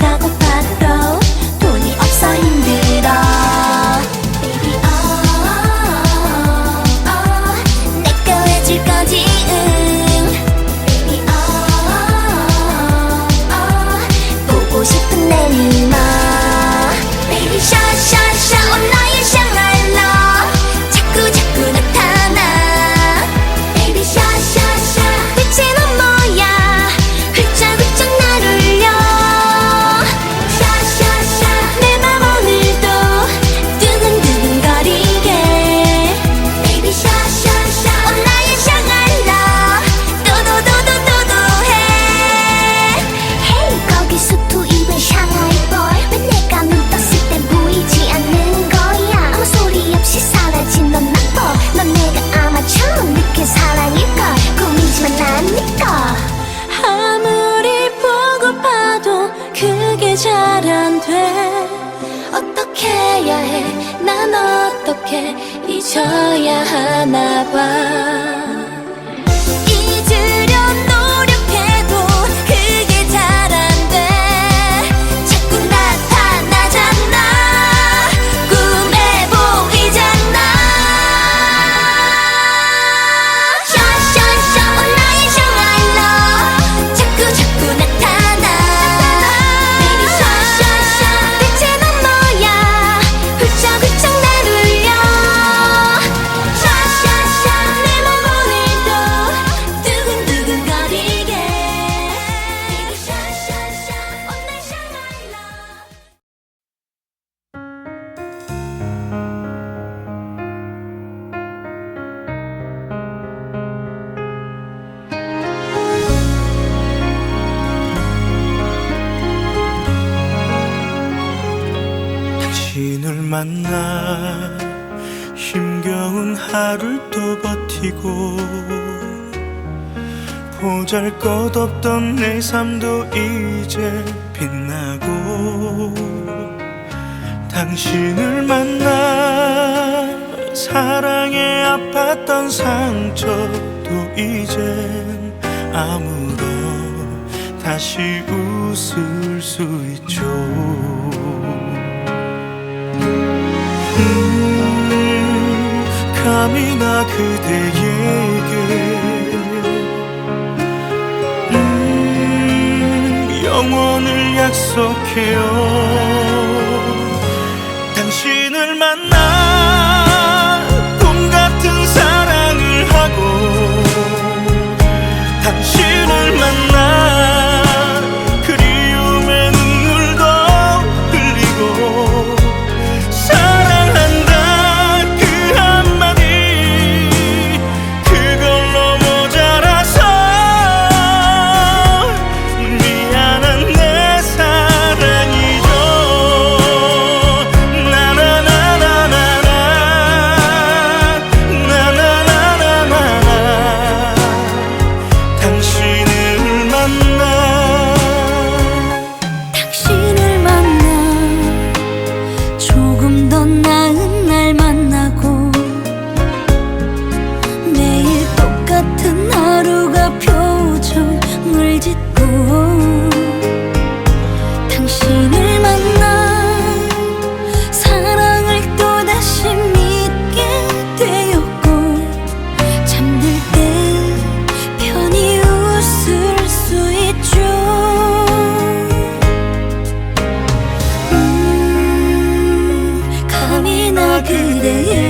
got the 어떻게 잊어야 하나 봐. 만나 힘겨운 하루를 또 버티고 보잘 것 없던 내 삶도 이제 빛나고 당신을 만나 사랑에 아팠던 상처도 이제 아무도 다시 웃을 수 있죠. 감히 나 그대에게. 음, 영원을 약속해요. 그대의